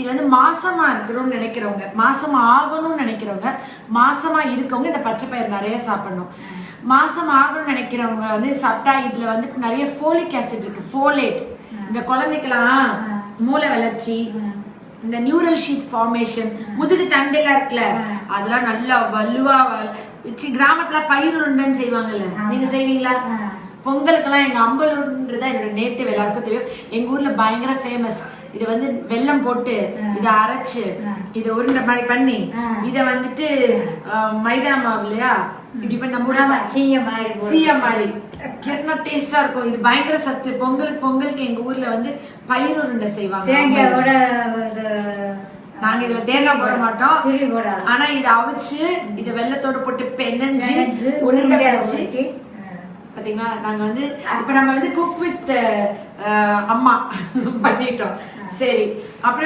இது வந்து மாசமா இருக்கணும்னு நினைக்கிறவங்க மாசமா ஆகணும்னு நினைக்கிறவங்க மாசமா இருக்கவங்க இந்த பச்சை பயிர் நிறைய சாப்பிடணும். மாசம் ஆகணும்னு நினைக்கிறவங்க வந்து சாப்பிட்டா இதுல வந்து நிறைய ஃபோலிக் ஆசிட் இருக்கு ஃபோலேட் இந்த குழந்தைக்கெல்லாம் மூளை வளர்ச்சி இந்த நியூரல் ஷீட் ஃபார்மேஷன் முதுகு தண்டெல்லாம் இருக்குல்ல அதெல்லாம் நல்லா வலுவா கிராமத்துல பயிர் உருண்டைன்னு செய்வாங்கல்ல நீங்க செய்வீங்களா? பொங்கலுக்கெல்லாம் எங்க அம்பலூர்ன்றது என்னோட நேட்டிவ் எல்லாருக்கும் தெரியும். எங்க ஊர்ல பயங்கர ஃபேமஸ் இதை வந்து வெல்லம் போட்டு இதை அரைச்சு இதை உருண்டை மாதிரி பண்ணி இதை வந்துட்டு மைதா மாவு இல்லையா? இப்படி பண்ணி நம்ம ஊர்ல ஆமா சீய மாதிரி என்ன டேஸ்டா இருக்கும்? இது பயங்கர சத்து. பொங்கலுக்கு பொங்கலுக்கு எங்க ஊர்ல வந்து பயிர் உருண்டை செய்வாங்க. தேங்காயோட நாங்க இதுல தேங்காய் போட மாட்டோம். ஆனா இத அவிச்சு இத வெள்ளத்தோட போட்டு பெனஞ்சு உருண்டை உருண்டையா பிடிச்சு உருட்டி, பாத்தீங்களா? நாங்க வந்து இப்ப நம்ம வந்து குக் வித் அம்மா பண்ணிட்டோம். சரி. அப்புறம்